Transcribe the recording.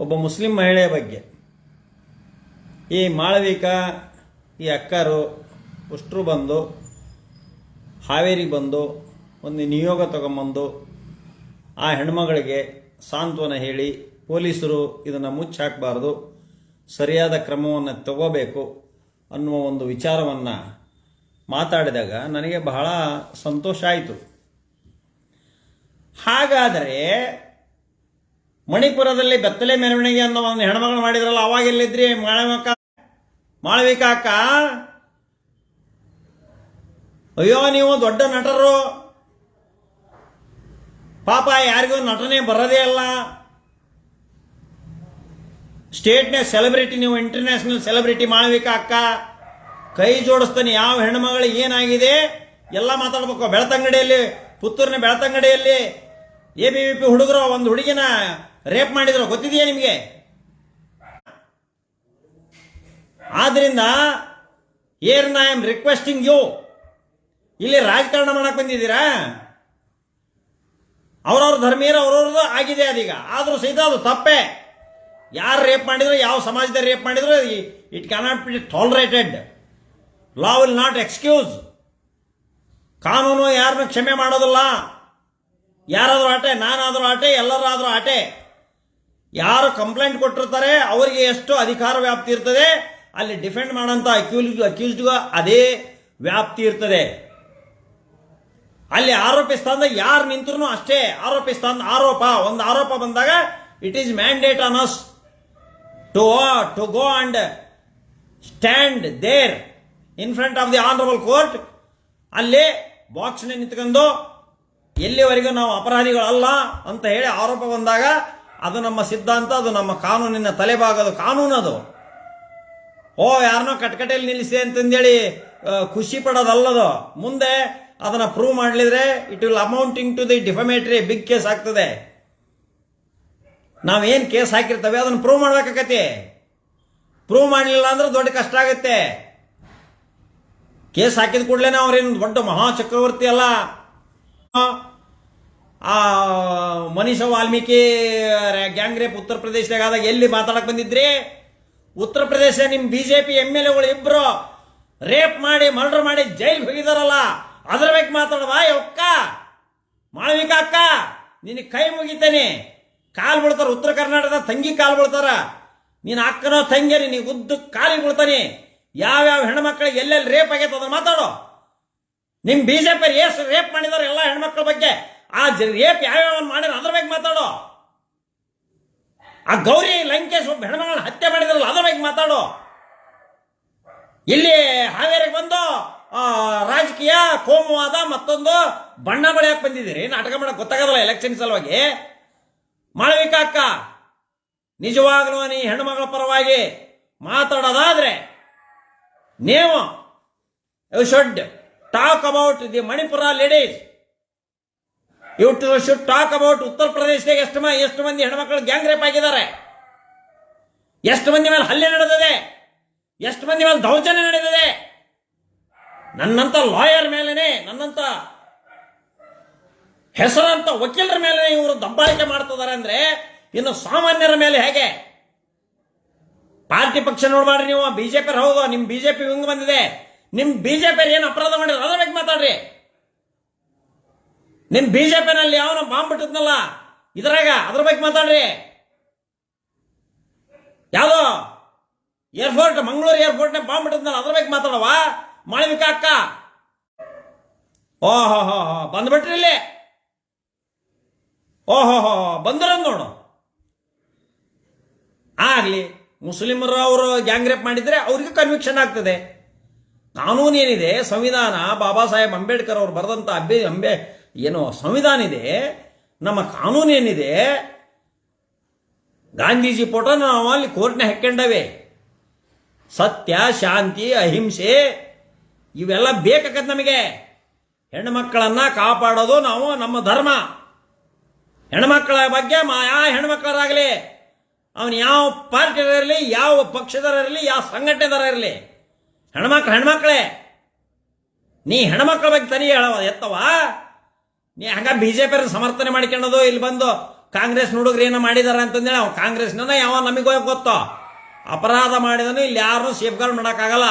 ಒಬ್ಬ ಮುಸ್ಲಿಂ ಮಹಿಳೆಯ ಬಗ್ಗೆ. ಈ ಮಾಳವಿಕ, ಈ ಅಕ್ಕರು ಉಷ್ಟ್ರು ಬಂದು ಹಾವೇರಿಗೆ ಬಂದು, ಒಂದು ನಿಯೋಗ ತಗೊಂಬಂದು, ಆ ಹೆಣ್ಮಗಳಿಗೆ ಸಾಂತ್ವನ ಹೇಳಿ ಪೊಲೀಸರು ಇದನ್ನು ಮುಚ್ಚಾಕಬಾರ್ದು, ಸರಿಯಾದ ಕ್ರಮವನ್ನು ತಗೋಬೇಕು ಅನ್ನುವ ಒಂದು ವಿಚಾರವನ್ನು ಮಾತಾಡಿದಾಗ ನನಗೆ ಬಹಳ ಸಂತೋಷ ಆಯಿತು. ಹಾಗಾದರೆ ಮಣಿಪುರದಲ್ಲಿ ಬೆತ್ತಲೆ ಮೆರವಣಿಗೆ ಅನ್ನೋ ಒಂದು ಹೆಣ್ಮಗಳು ಮಾಡಿದ್ರಲ್ಲ, ಅವಾಗ ಎಲ್ಲಿದ್ರಿ? ಮಾಳವಿಕ ಮಾಳವಿಕ ಅಕ್ಕ ಅಯ್ಯೋ, ನೀವು ದೊಡ್ಡ ನಟರು. ಪಾಪ, ಯಾರಿಗೂ ನಟನೆ ಬರೋದೇ ಅಲ್ಲ. ಸ್ಟೇಟ್ನ ಸೆಲೆಬ್ರಿಟಿ, ನೀವು ಇಂಟರ್ನ್ಯಾಷನಲ್ ಸೆಲೆಬ್ರಿಟಿ ಮಾಳವಿಕ ಅಕ್ಕ ಕೈ ಜೋಡಿಸ್ತಾನೆ, ಯಾವ ಹೆಣ್ಮಗಳಿಗೆ ಏನಾಗಿದೆ? ಎಲ್ಲ ಮಾತಾಡ್ಬೇಕು. ಬೆಳತಂಗಡಿಯಲ್ಲಿ, ಪುತ್ತೂರಿನ ಬೆಳತಂಗಡಿಯಲ್ಲಿ ಎ ಬಿ ವಿ ಪಿ ಹುಡುಗರು, ಒಂದು ಹುಡುಗಿನ ರೇಪ್ ಮಾಡಿದ್ರು, ಗೊತ್ತಿದೆಯಾ ನಿಮಗೆ? ಆದ್ರಿಂದ here I am requesting you. ಇಲ್ಲಿ ರಾಜಕಾರಣ ಮಾಡಕ್ ಬಂದಿದ್ದೀರಾ? ಅವ್ರವ್ರ ಧರ್ಮೀಯರು ಅವ್ರವ್ರದ್ದು ಆಗಿದೆ ಅದೀಗ. ಆದರೂ ಸಹಿತ ಅದು ತಪ್ಪೇ. ಯಾರು ರೇಪ್ ಮಾಡಿದ್ರು, ಯಾವ ಸಮಾಜದಲ್ಲಿ ರೇಪ್ ಮಾಡಿದ್ರು, it cannot be tolerated. Law will not excuse. ಕಾನೂನು ಯಾರನ್ನು ಕ್ಷಮೆ ಮಾಡೋದಿಲ್ಲ. ಯಾರಾದರೂ ಆಟೆ, ನಾನಾದರೂ ಆಟೆ, ಎಲ್ಲರಾದರೂ ಆಟೆ. ಯಾರು ಕಂಪ್ಲೇಂಟ್ ಕೊಟ್ಟಿರ್ತಾರೆ, ಅವರಿಗೆ ಎಷ್ಟು ಅಧಿಕಾರ ವ್ಯಾಪ್ತಿ ಇರ್ತದೆ. ಅಲ್ಲಿ ಡಿಫೆಂಡ್ ಮಾಡೋಂಥ ಅಕ್ಯೂಸ್ ಅಕ್ಯೂಸ್ಡ್ಗೂ ಅದೇ ವ್ಯಾಪ್ತಿ ಇರ್ತದೆ. ಅಲ್ಲಿ ಆರೋಪಿ ಸ್ಥಾನದಾಗ ಯಾರು ನಿಂತ್ರು ಅಷ್ಟೇ. ಆರೋಪಿ ಸ್ಥಾನ, ಆರೋಪ, ಒಂದು ಆರೋಪ ಬಂದಾಗ it is mandate on us to to go and stand there in front of the honourable court ಅಲ್ಲಿ ಬಾಕ್ಸ್ನ ನಿಂತ್ಕೊಂಡು, ಎಲ್ಲಿವರೆಗೂ ನಾವು ಅಪರಾಧಿಗಳಲ್ಲ ಅಂತ ಹೇಳಿ ಆರೋಪ ಬಂದಾಗ ಅದು ನಮ್ಮ ಸಿದ್ಧಾಂತ, ಅದು ನಮ್ಮ ಕಾನೂನಿನ ತಲೆಭಾಗದ ಕಾನೂನು ಅದು ಓ, ಯಾರನ್ನೋ ಕಟ್ಕಟೆಯಲ್ಲಿ ನಿಲ್ಲಿಸಿ ಅಂತಂದೇಳಿ ಖುಷಿ ಪಡೋದಲ್ಲದು. ಮುಂದೆ ಅದನ್ನ prove ಮಾಡಲಿದ್ರೆ it will amounting to the defamatory big case ಆಗ್ತದೆ. ನಾವೇನು ಕೇಸ್ ಹಾಕಿರ್ತವೆ ಅದನ್ನು ಪ್ರೂವ್ ಮಾಡ್ಬೇಕಾಗತ್ತೆ. ಪ್ರೂವ್ ಮಾಡಲಿಲ್ಲ ಅಂದ್ರೆ ದೊಡ್ಡ ಕಷ್ಟ ಆಗುತ್ತೆ. ಕೇಸ್ ಹಾಕಿದ ಕೂಡಲೇ ಅವ್ರೇನು ದೊಡ್ಡ ಮಹಾ ಚಕ್ರವರ್ತಿ ಅಲ್ಲ. ಆ ಮನೀಷ ವಾಲ್ಮೀಕಿ ಗ್ಯಾಂಗ್ ರೇಪ್ ಉತ್ತರ ಪ್ರದೇಶದಾಗ ಆದಾಗ ಎಲ್ಲಿ ಮಾತಾಡಕ್ ಬಂದಿದ್ರಿ? ಉತ್ತರ ಪ್ರದೇಶ ನಿಮ್ ಬಿಜೆಪಿ ಎಂ ಎಲ್ ಎಗಳು ಇಬ್ರು ರೇಪ್ ಮಾಡಿ, ಮರ್ಡರ್ ಮಾಡಿ ಜೈಲ್ಗೆ ಹೋಗಿದಾರಲ್ಲ, ಅದ್ರ ಬಗ್ಗೆ ಮಾತಾಡವಾ ಅಕ್ಕ? ಮಾಳವಿಕ ಅಕ್ಕ, ನಿನ್ನ ಕೈ ಮುಗಿತೇನೆ. ಕಾಲ್ ಬೀಳ್ತಾರ ಉತ್ತರ ಕರ್ನಾಟಕದ ತಂಗಿ ಕಾಲ್ ಬೀಳ್ತಾರ. ನೀನ್ ಅಕ್ಕನೋ ತಂಗಿ ನಿನಗೆ ಉದ್ದ ಕಾಲಿಗೆ ಬೀಳ್ತಾನೆ. ಯಾವ್ಯಾವ ಹೆಣ್ಮಕ್ಳಿಗೆ ಎಲ್ಲೆಲ್ಲಿ ರೇಪ್ ಆಗೈತೆ ಅದನ್ನ ಮಾತಾಡೋ. ನಿಮ್ ಪಿ ಎಷ್ಟು ರೇಪ್ ಮಾಡಿದಾರೆ ಎಲ್ಲ ಹೆಣ್ಮಕ್ಳ ಬಗ್ಗೆ. ಆ ಜ- ರೇಪ್ ಯಾವ್ಯಾವ ಮಾಡ್ಯಾರ? ಅದ್ರ ಬಗ್ಗೆ ಮಾತಾಡೋ. ಆ ಗೌರಿ, ಲಂಕೇಶ್ ಒಬ್ಬ ಹೆಣ್ಮಗಳನ್ನ ಹತ್ಯೆ ಮಾಡಿದ್ರಲ್ಲ, ಅದ್ರ ಬಗ್ಗೆ ಮಾತಾಡೋ. ಇಲ್ಲಿ ಹಾವೇರಿಗೆ ಬಂದು ರಾಜಕೀಯ, ಕೋಮುವಾದ, ಮತ್ತೊಂದು ಬಣ್ಣ ಬಳಿಯಕ್ಕೆ ಬಂದಿದ್ದೀರಿ. ನಾಟಕ ಮಾಡಕ್ ಗೊತ್ತಾಗೋದಲ್ಲ ಎಲೆಕ್ಷನ್ ಸಲುವಾಗಿ. ಮಾಳವಿಕ ಅಕ್ಕ, ನಿಜವಾಗ್ಲೂ ನೀ ಹೆಣ್ಮಗಳ ಪರವಾಗಿ ಮಾತಾಡೋದಾದ್ರೆ ನೀವು you should talk about the Manipur ladies you too should talk about ಉತ್ತರ ಪ್ರದೇಶದಾಗ ಎಷ್ಟು ಎಷ್ಟು ಮಂದಿ ಹೆಣ್ಮಕ್ಳು ಗ್ಯಾಂಗ್ ರೇಪ್ ಆಗಿದ್ದಾರೆ. ಎಷ್ಟು ಮಂದಿ ಮೇಲೆ ಹಲ್ಲೆ ನಡೆದಿದೆ ಎಷ್ಟು ಮಂದಿ ಮೇಲೆ ದೌರ್ಜನ್ಯ ನಡೆದಿದೆ ನನ್ನಂತ ಲಾಯರ್ ಮೇಲೇನೆ ನನ್ನಂತ ಹೆಸರಂತ ವಕೀಲರ ಮೇಲೆ ಇವರು ದಬ್ಬಾಳಿಕೆ ಮಾಡ್ತಿದ್ದಾರೆ ಅಂದ್ರೆ ಇನ್ನು ಸಾಮಾನ್ಯರ ಮೇಲೆ ಹೇಗೆ? ಪಾರ್ಟಿ ಪಕ್ಷ ನೋಡ್ಬೇಡ್ರಿ ನೀವು. ಬಿಜೆಪಿ ಹೌದು ನಿಮ್ ಬಿಜೆಪಿ ಹಿಂಗ್ ಬಂದಿದೆ. ನಿಮ್ ಬಿಜೆಪಿ ಏನು ಅಪರಾಧ ಮಾಡಿದ್ರೆ? ಅದ್ರ ಬಗ್ಗೆ ಮಾತಾಡ್ರಿ. ನಿಮ್ ಬಿಜೆಪಿನಲ್ಲಿ ಯಾವನ ಬಾಂಬ್ ಬಿಟ್ಟಿದ್ನಲ್ಲ? ಇದ್ರಾಗ, ಅದ್ರ ಬಗ್ಗೆ ಮಾತಾಡ್ರಿ. ಯಾವ್ದೋ? ಏರ್ಪೋರ್ಟ್, ಮಂಗಳೂರು ಏರ್ಪೋರ್ಟ್ ಬಾಂಬ್ ಬಿಟ್ಟಿದ್ನಲ್ಲ, ಅದ್ರ ಬಗ್ಗೆ ಮಾತಾಡವ ಮಾಳವಿಕಾ ಅಕ್ಕ. ಓಹೋ ಹೋ ಹೋ ಬಂದ್ಬಿಟ್ರಿ ಇಲ್ಲಿ. ಓಹೋ ಹೋ ಬಂದ್ರ ನೋಡು. ಆಗ್ಲಿ, ಮುಸ್ಲಿಮರು ಅವರು ಗ್ಯಾಂಗ್ ರೇಪ್ ಮಾಡಿದ್ರೆ ಅವ್ರಿಗೆ ಕನ್ವಿಕ್ಷನ್ ಆಗ್ತದೆ. ಕಾನೂನು ಏನಿದೆ ಸಂವಿಧಾನ, ಬಾಬಾ ಸಾಹೇಬ್ ಅಂಬೇಡ್ಕರ್ ಅವರು ಬರೆದಂತ ಅಂಬೇ ಅಂಬೆ ಏನು ಸಂವಿಧಾನ ಇದೆ ನಮ್ಮ ಕಾನೂನು ಏನಿದೆ ಗಾಂಧೀಜಿ ಫೋಟೋ ನಾವು ಅಲ್ಲಿ ಕೋರ್ಟ್ನ ಹೆಕ್ಕೊಂಡವೆ ಸತ್ಯ, ಶಾಂತಿ, ಅಹಿಂಸೆ, ಇವೆಲ್ಲ ಬೇಕಾಗತ್ತೆ ನಮಗೆ. ಹೆಣ್ಣು ಮಕ್ಕಳನ್ನ ಕಾಪಾಡೋದು ನಾವು, ನಮ್ಮ ಧರ್ಮ. ಹೆಣ್ಮಕ್ಕಳ ಬಗ್ಗೆ ಯಾವ ಹೆಣ್ಮಕ್ಳರಾಗಲಿ. ಅವನು ಯಾವ ಪಾರ್ಟಿಯಲ್ಲಿರಲಿ ಯಾವ ಪಕ್ಷದಲ್ಲಿರಲಿ ಯಾವ ಸಂಘಟನೆದಾರ ಇರಲಿ. ಹೆಣ್ಮಕ್ಳು ಹೆಣ್ಮಕ್ಳೇ. ನೀ ಹೆಣ್ಮಕ್ಳ ಬಗ್ಗೆ ತನಿ ಹೇಳವ, ಎತ್ತವ? ನೀ ಹಂಗ ಬಿಜೆಪಿ ಸಮರ್ಥನೆ ಮಾಡ್ಕೊಳ್ಳೋದು ಇಲ್ಲಿ ಬಂದು ಕಾಂಗ್ರೆಸ್ ಹುಡುಗರು ಏನೋ ಮಾಡಿದಾರ ಅಂತಂದೇಳಿ ಕಾಂಗ್ರೆಸ್ ಕಾಂಗ್ರೆಸ್ನ ಯಾವ ನಮಗೆ ಗೊತ್ತೋ? ಅಪರಾಧ ಮಾಡಿದನು, ಇಲ್ಲಿ ಯಾರನ್ನೂ ಸೇಫ್ ಗಾರ್ಡ್ ಮಾಡೋಕ್ಕಾಗಲ್ಲ.